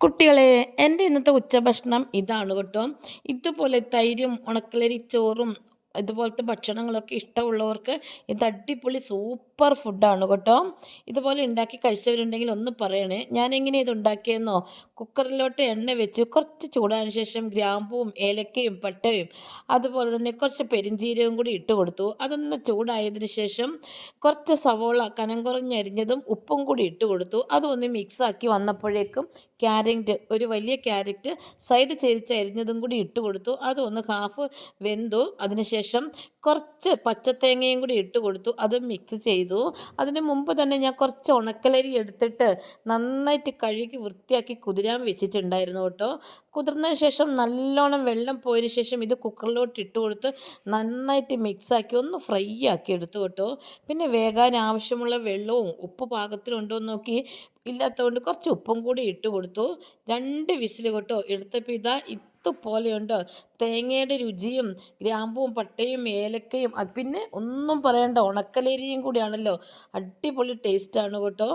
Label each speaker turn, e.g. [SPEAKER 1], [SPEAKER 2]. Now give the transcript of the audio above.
[SPEAKER 1] കുട്ടികളെ എന്റെ ഇന്നത്തെ ഉച്ചഭക്ഷണം ഇതാണ് കേട്ടോ. ഇതുപോലെ തൈരും ഉണക്കലരി ചോറും ഇതുപോലത്തെ ഭക്ഷണങ്ങളൊക്കെ ഇഷ്ടമുള്ളവർക്ക് ഇത് അടിപൊളി സൂപ്പർ ഫുഡാണ് കേട്ടോ. ഇതുപോലെ ഉണ്ടാക്കി കഴിച്ചവരുണ്ടെങ്കിൽ ഒന്ന് പറയണേ ഞാൻ എങ്ങനെ ഇത് ഉണ്ടാക്കിയെന്നോ? കുക്കറിലോട്ട് എണ്ണ വെച്ച് കുറച്ച് ചൂടാതിന് ശേഷം ഗ്രാമ്പൂവും ഏലക്കയും പട്ടയും അതുപോലെ തന്നെ കുറച്ച് പെരിഞ്ചീരവും കൂടി ഇട്ട് കൊടുത്തു. അതൊന്ന് ചൂടായതിന് ശേഷം കുറച്ച് സവോള കനം കുറഞ്ഞരിഞ്ഞതും ഉപ്പും കൂടി ഇട്ട് കൊടുത്തു. അതൊന്ന് മിക്സാക്കി വന്നപ്പോഴേക്കും ക്യാരറ്റ് ഒരു വലിയ ക്യാരറ്റ് സൈഡ് ചേരിച്ച് അരിഞ്ഞതും കൂടി ഇട്ട് കൊടുത്തു. അതൊന്ന് ഹാഫ് വെന്തു. അതിനുശേഷം കുറച്ച് പച്ചത്തേങ്ങയും കൂടി ഇട്ട് കൊടുത്തു. അത് മിക്സ് ചെയ്തു. അതിന് മുമ്പ് തന്നെ ഞാൻ കുറച്ച് ഉണക്കലരി എടുത്തിട്ട് നന്നായിട്ട് കഴുകി വൃത്തിയാക്കി കുതിരാൻ വെച്ചിട്ടുണ്ടായിരുന്നു കേട്ടോ. കുതിർന്നതിന് ശേഷം നല്ലോണം വെള്ളം പോയതിന് ശേഷം ഇത് കുക്കറിലോട്ട് ഇട്ട് കൊടുത്ത് നന്നായിട്ട് മിക്സാക്കി ഒന്ന് ഫ്രൈ ആക്കി എടുത്തു കേട്ടോ. പിന്നെ വേകാൻ ആവശ്യമുള്ള വെള്ളവും ഉപ്പ് പാകത്തിലുണ്ടോ എന്ന് നോക്കി. ഇല്ലാത്തതുകൊണ്ട് കുറച്ച് ഉപ്പും കൂടി ഇട്ട് കൊടുത്തു. രണ്ട് വിസിൽ കേട്ടോ എടുത്തപ്പോൾ ഇതാ ഇതുപോലെയുണ്ട് തേങ്ങയുടെ രുചിയും ഗ്രാമ്പും പട്ടയും ഏലക്കയും അത് പിന്നെ ഒന്നും പറയണ്ട ഉണക്കലരിയും കൂടിയാണല്ലോ. അടിപൊളി ടേസ്റ്റാണ് കേട്ടോ.